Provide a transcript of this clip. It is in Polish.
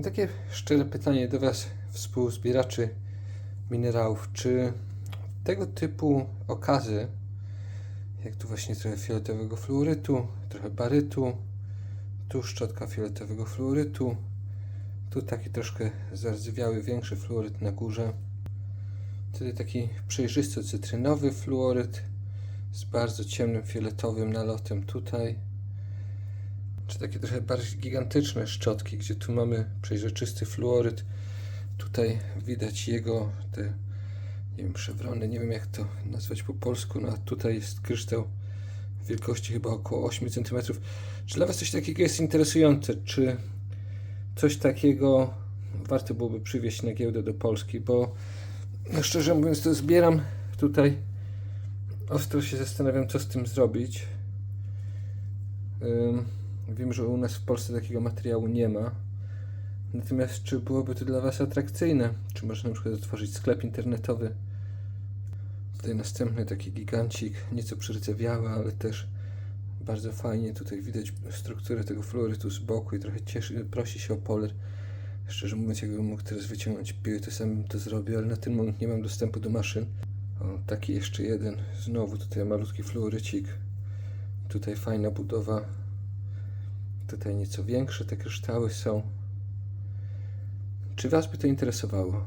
Mam takie szczere pytanie do Was, współzbieraczy minerałów. Czy tego typu okazy, jak tu właśnie trochę fioletowego fluorytu, trochę barytu, tu szczotka fioletowego fluorytu, tu taki troszkę zardzewiały, większy fluoryt na górze, tutaj taki przejrzysto-cytrynowy fluoryt z bardzo ciemnym fioletowym nalotem tutaj czy takie trochę bardziej gigantyczne szczotki, gdzie tu mamy przejrzysty fluoryt. Tutaj widać jego te, nie wiem, szewrony, nie wiem jak to nazwać po polsku, no a tutaj jest kryształ wielkości chyba około 8 cm. Czy dla Was coś takiego jest interesujące? Czy coś takiego warto byłoby przywieźć na giełdę do Polski? Bo no szczerze mówiąc to zbieram tutaj ostro się zastanawiam co z tym zrobić. Wiem, że u nas w Polsce takiego materiału nie ma. Natomiast czy byłoby to dla Was atrakcyjne? Czy można na przykład otworzyć sklep internetowy? Tutaj następny taki gigancik, nieco przyrzewiały, ale też bardzo fajnie. Tutaj widać strukturę tego fluorytu z boku i trochę cieszy, prosi się o poler. Szczerze mówiąc, jakbym mógł teraz wyciągnąć piły, to sam to zrobił, ale na ten moment nie mam dostępu do maszyn. O, taki jeszcze jeden. Znowu tutaj malutki fluorycik. Tutaj fajna budowa Tutaj nieco większe te kryształy są. Czy Was by to interesowało?